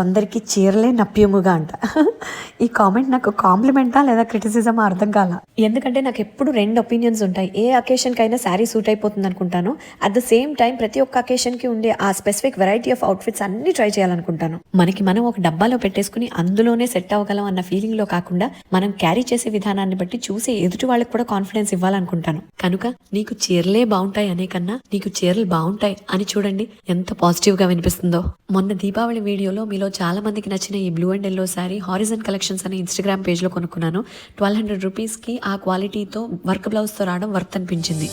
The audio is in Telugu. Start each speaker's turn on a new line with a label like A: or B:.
A: కొందరికి చీరలే నప్యముగా అంట. ఈ కామెంట్ నాకు కాంప్లిమెంటా లేదా క్రిటిసిజమా అర్థం కాల? ఎందుకంటే నాకు ఎప్పుడు రెండు ఒపీనియన్స్ ఉంటాయి. ఏ అకేషన్కి అయినా శారీ సూట్ అయిపోతుంది అనుకుంటాను. అట్ ద సేమ్ టైం ప్రతి ఒక్క అకేషన్కి ఉండే ఆ స్పెసిఫిక్ వెరైటీ ఆఫ్ అవుట్ఫిట్స్ అన్ని ట్రై చేయాలనుకుంటాను. మనకి మనం ఒక డబ్బాలో పెట్టేసుకుని అందులోనే సెట్ అవ్వగలం అన్న ఫీలింగ్లో కాకుండా మనం క్యారీ చేసే విధానాన్ని బట్టి చూసి ఎదుటి వాళ్ళకి కూడా కాన్ఫిడెన్స్ ఇవ్వాలనుకుంటాను. కనుక నీకు చీరలే బాగుంటాయి అనే కన్నా నీకు చీరలు బాగుంటాయి అని చూడండి ఎంత పాజిటివ్గా వినిపిస్తుందో. మొన్న దీపావళి వీడియోలో మీలో చాలా మందికి నచ్చిన ఈ blue and yellow sari horizon collections అనే ఇన్స్టాగ్రామ్ పేజ్లో కొనుక్కున్నాను. ట్వెల్వ్ హండ్రెడ్ రూపీస్కి ఆ క్వాలిటీతో వర్క్ బ్లౌజ్తో రావడం వర్త్ అనిపించింది.